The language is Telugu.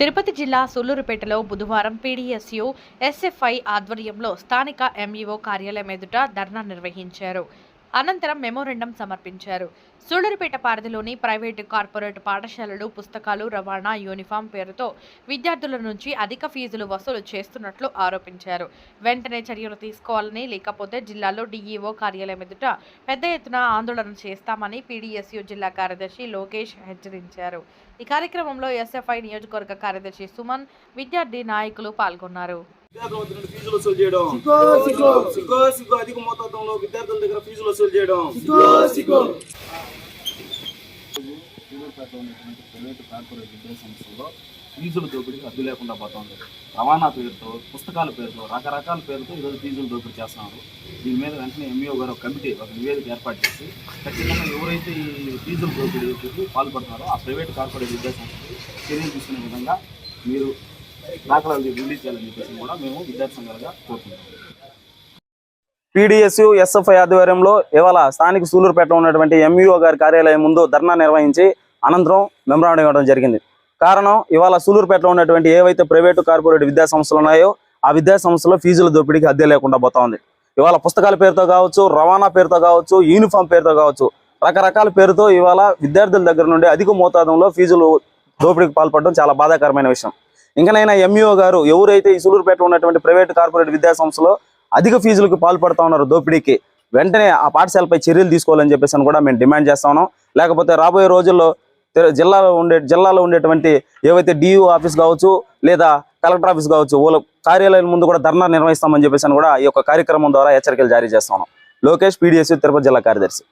తిరుపతి జిల్లా సూళ్ళూరుపేటలో బుధవారం పీడీఎస్యు ఎస్ఎఫ్ఐ ఆధ్వర్యంలో స్థానిక ఎంఈఓ కార్యాలయం ఎదుట ధర్నా నిర్వహించారు. అనంతరం మెమోరెండం సమర్పించారు. సూళ్ళూరుపేట పరిధిలోని ప్రైవేటు కార్పొరేట్ పాఠశాలలు పుస్తకాలు రవాణా యూనిఫామ్ పేరుతో విద్యార్థుల నుంచి అధిక ఫీజులు వసూలు చేస్తున్నట్లు ఆరోపించారు. వెంటనే చర్యలు తీసుకోవాలని లేకపోతే జిల్లాలో డీఈఓ కార్యాలయం ఎదుట పెద్ద ఎత్తున ఆందోళన చేస్తామని పీడీఎస్యు జిల్లా కార్యదర్శి లోకేష్ హెచ్చరించారు. ఈ కార్యక్రమంలో ఎస్ఎఫ్ఐ నియోజకవర్గ కార్యదర్శి సుమన్ విద్యార్థి నాయకులు పాల్గొన్నారు. ఫీజులు వసూలు చేయడం. సిగ్గో సిగ్గో అధిక మోతాదంలో విద్యార్థుల దగ్గర ఫీజులు వసూలు చేయడం. ప్రైవేటు కార్పొరేట్ విద్యా సంస్థల్లో ఫీజుల దోపిడీకి అడ్డు లేకుండా పోతుంది. రవాణా పేరుతో పుస్తకాల పేరుతో రకరకాల పేరుతో ఈరోజు ఫీజులు దోపిడీ చేస్తున్నారు. దీని మీద వెంటనే ఎంఈఓ గారు ఒక కమిటీ ఒక నివేదిక ఏర్పాటు చేసి ఖచ్చితంగా ఎవరైతే ఈ ఫీజుల దోపిడీకి పాల్పడుతున్నారో ఆ ప్రైవేట్ కార్పొరేట్ విద్యా సంస్థలు చర్యలు తీసుకునే విధంగా మీరు దాఖలాలు రిలీజ్ చేయాలని చెప్పేసి కూడా మేము విద్యార్థి సంఘాలుగా కోరుతున్నాం పీడిఎస్యు ఎస్ఎఫ్ఐ ఆధ్వర్యంలో ఇవాళ స్థానిక సూలూరుపేటలో ఉన్నటువంటి ఎంఈఓ గారి కార్యాలయం ముందు ధర్నా నిర్వహించి అనంతరం మెమరాండం ఇవ్వడం జరిగింది. కారణం ఇవాళ సూలూరుపేటలో ఉన్నటువంటి ఏవైతే ప్రైవేటు కార్పొరేట్ విద్యా సంస్థలు ఉన్నాయో ఆ విద్యా సంస్థలో ఫీజుల దోపిడీకి అద్దె లేకుండా పోతా ఉంది. ఇవాళ పుస్తకాల పేరుతో కావచ్చు రవాణా పేరుతో కావచ్చు యూనిఫామ్ పేరుతో కావచ్చు రకరకాల పేరుతో ఇవాళ విద్యార్థుల దగ్గర నుండి అధిక మోతాదంలో ఫీజులు దోపిడీకి పాల్పడడం చాలా బాధాకరమైన విషయం. ఇంకనైనా ఎంఈఓ గారు ఎవరైతే ఈ సూలూరుపేటలో ఉన్నటువంటి ప్రైవేట్ కార్పొరేట్ విద్యా సంస్థలో అధిక ఫీజులకు పాల్పడతా ఉన్నారు దోపిడీకి వెంటనే ఆ పాఠశాలపై చర్యలు తీసుకోవాలని చెప్పేసి అని కూడా మేము డిమాండ్ చేస్తా ఉన్నాం. లేకపోతే రాబోయే రోజుల్లో జిల్లాలో ఉండే జిల్లాలో ఉండేటువంటి ఏవైతే డియూ ఆఫీస్ కావచ్చు లేదా కలెక్టర్ ఆఫీస్ కావచ్చు వాళ్ళ కార్యాలయం ముందు కూడా ధర్నా నిర్వహిస్తామని చెప్పేసి అని కూడా ఈ యొక్క కార్యక్రమం ద్వారా హెచ్చరికలు జారీ చేస్తా ఉన్నాం. లోకేష్ పీడిఎస్ తిరుపతి జిల్లా కార్యదర్శి.